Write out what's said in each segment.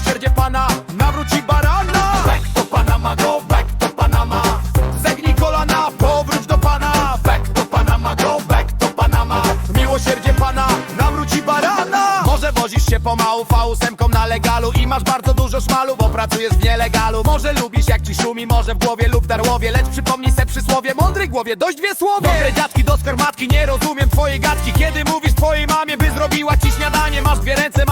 miłosierdzie Pana nawróci barana. Back to Panama, go back to Panama Zegnij kolana, powróć do Pana. Back to Panama, go back to Panama Miłosierdzie Pana nawróci barana. Może wozisz się pomału fałsemką na legalu I masz bardzo dużo szmalu, bo pracujesz w nielegalu. Może lubisz jak ci szumi, może w głowie lub darłowie. Lecz przypomnij se przysłowie, mądry głowie, dość dwie słowie. Dobre dziadki do skarmatki, nie rozumiem twojej gadki. Kiedy mówisz twojej mamie, by zrobiła ci śniadanie?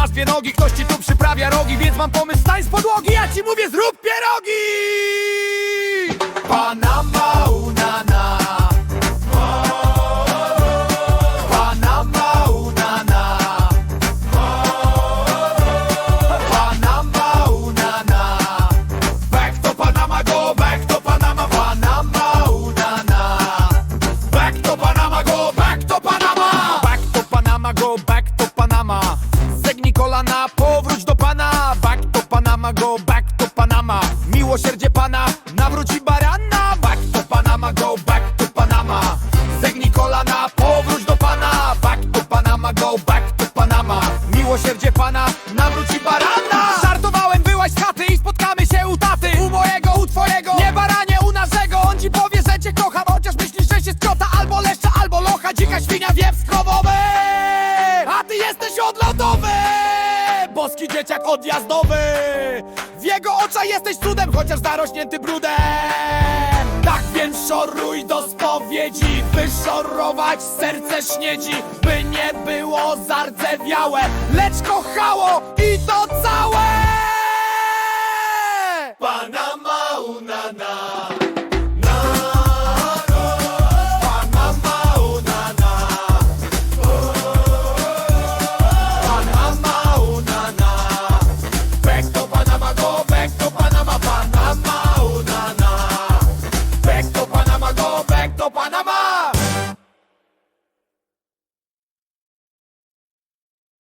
Masz dwie nogi, ktoś ci tu przyprawia rogi Więc mam pomysł, stań z podłogi, ja ci mówię zrób pierogi Pana nawróci barana. Back to Panama go, back to Panama. Zegnij kolana, powróć do Pana. Back to Panama go, back to Panama. Miłosierdzie Pana nawróci barana. Żartowałem, byłaś z chaty i spotkamy się u taty. U mojego, u twojego, nie baranie, u naszego. On ci powie, że cię kocha, chociaż myślisz, że się skota Albo leszcza, albo locha, dzika świnia, wiew skrowowy dzieciak odjazdowy. W jego oczach jesteś cudem, chociaż zarośnięty brudem. Tak więc szoruj do spowiedzi Wyszorować serce śniedzi By nie było zardzewiałe. Lecz kochało i to całe